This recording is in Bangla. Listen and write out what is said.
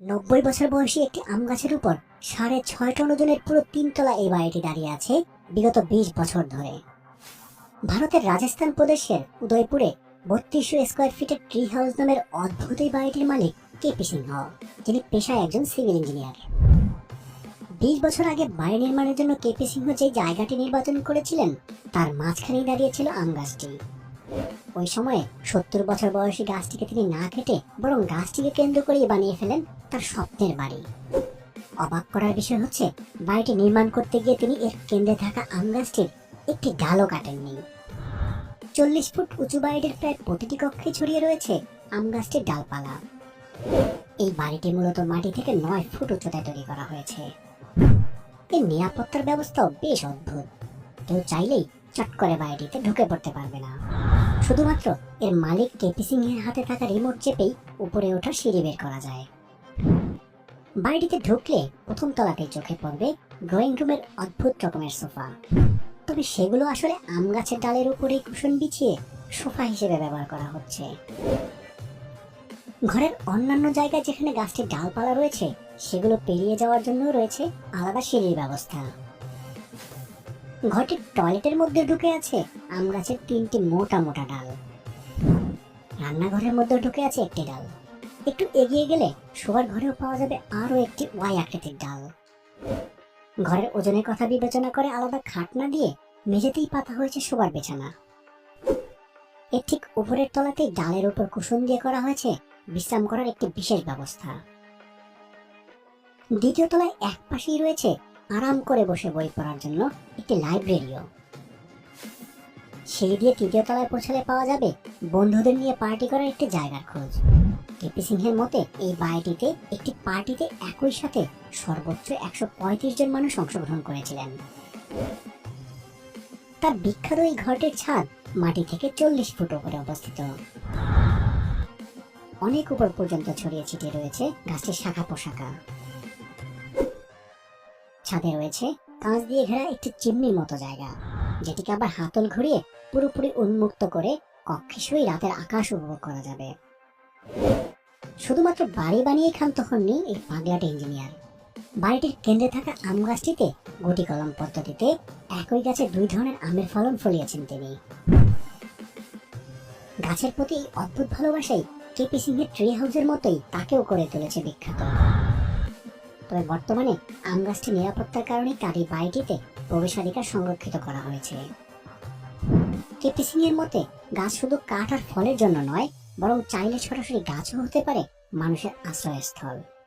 নব্বই বছর বয়সী একটি আম গাছের উপর সাড়ে ছয় টন ওজনের পুরো তিনতলা এই বাড়িটি দাঁড়িয়ে আছে বিগত বিশ বছর ধরে। ভারতের রাজস্থান প্রদেশের উদয়পুরে বত্রিশশো স্কোয়ার ফিটের ট্রি হাউস নামের অদ্ভুত এই বাড়িটির মালিক কেপি সিংহ, যিনি পেশায় একজন সিভিল ইঞ্জিনিয়ার। বিশ বছর আগে বাড়ি নির্মাণের জন্য কেপি সিংহ যে জায়গাটি নির্বাচন করেছিলেন, তার মাঝখানেই দাঁড়িয়েছিল আম গাছটি। ওই সময়ে সত্তর বছর বয়সী গাছটিকে তিনি না কেটে বরং গাছটিকে কেন্দ্র করেই বানিয়ে ফেলেন তার স্বপ্নের বাড়ি। অবাক করার বিষয় হচ্ছে, বাড়িটি নির্মাণ করতে গিয়ে তিনি এর কেন্দ্রে থাকা আম গাছটির একটি ডালও কাটেননি। চল্লিশ ফুট উঁচু বাড়িটির প্রায় প্রতিটি কক্ষে ছড়িয়ে রয়েছে আম গাছটির ডালপালা। এই বাড়িটি মূলত মাটি থেকে নয় ফুট উচ্চতায় তৈরি করা হয়েছে। এর নিরাপত্তার ব্যবস্থাও বেশ অদ্ভুত। কেউ চাইলেই চট করে বাড়িটিতে ঢুকে পড়তে পারবে না। শুধুমাত্র এর মালিক কেপি সিং এর হাতে থাকা রিমোট চেপেই উপরে ওঠা সিঁড়ি বের করা যায়। বাড়িটিতে ঢুকলে প্রথম তলাতেই চোখে পড়বে ড্রয়িং রুমের অদ্ভুত রকমের সোফা। তবে সেগুলো আসলে আম গাছের ডালের উপরে কুশন বিছিয়ে সোফা হিসেবে ব্যবহার করা হচ্ছে। ঘরের অন্যান্য জায়গায় যেখানে গাছটির ডালপালা রয়েছে, সেগুলো পেরিয়ে যাওয়ার জন্য রয়েছে আলাদা সিঁড়ির ব্যবস্থা। ঘরটির টয়লেটের মধ্যে ঢুকে আছে আম গাছের তিনটি মোটা মোটা ডাল। রান্নাঘরের মধ্যে ঢুকে আছে একটি ডাল। একটু এগিয়ে গেলে শোবার ঘরেও পাওয়া যাবে আরও একটি ওয়াই আকৃতির ডাল। ঘরের ওজনের কথা বিবেচনা করে আলাদা খাট না দিয়ে মেঝেতেই পাতা হয়েছে শোবার বিছানা। এর ঠিক উপরের তলাতেই ডালের উপর কুসুম দিয়ে করা হয়েছে বিশ্রাম করার একটি বিশেষ ব্যবস্থা। দ্বিতীয় তলায় এক পাশেই রয়েছে আরাম করে বসে বই পড়ার জন্য একটি লাইব্রেরিও। সিঁড়ি দিয়ে তৃতীয় তলায় পৌঁছালে পাওয়া যাবে বন্ধুদের নিয়ে পার্টি করার একটি জায়গার খোঁজ। কেপি সিংহের মতে, এই বাড়িটিতে একটি পার্টিতে একই সাথে সর্বোচ্চ একশো পঁয়ত্রিশ জন মানুষ অংশগ্রহণ করেছিলেন। তার বিখ্যাত এই ঘরটির ছাদ মাটি থেকে চল্লিশ ফুট উপরে অবস্থিত। অনেক উপর পর্যন্ত ছড়িয়ে ছিটিয়ে রয়েছে গাছটির শাখা পোশাকা ছাদে রয়েছে। কাঁচ দিয়ে ঘেরা একটি চিমনির মতো জায়গা, যেটিকে আবার হাতল ঘুরিয়ে পুরোপুরি উন্মুক্ত করে কক্ষে শুয়ে রাতের আকাশ উপভোগ করা যাবে। শুধুমাত্র বাড়ি বানিয়ে খান তখনই এই পাগলাট ইঞ্জিনিয়ার। বাড়িটির কেন্দ্রে থাকা আম গাছটিতে গুটি কলম পদ্ধতিতে একই গাছে দুই ধরনের আমের ফলন ফলিয়েছেন তিনি। গাছের প্রতি অদ্ভুত ভালোবাসাই কেপি সিংহের ট্রি হাউসের মতোই তাকেও করে তুলেছে বিখ্যাত। তবে বর্তমানে আম গাছটি নিরাপত্তার কারণে এই বাড়িটিতে প্রবেশাধিকার সংরক্ষিত করা হয়েছে। কেপি সিং এর মতে, গাছ শুধু কাঠ আর ফলের জন্য নয়, বরং চাইলে সরাসরি গাছও হতে পারে মানুষের আশ্রয়স্থল।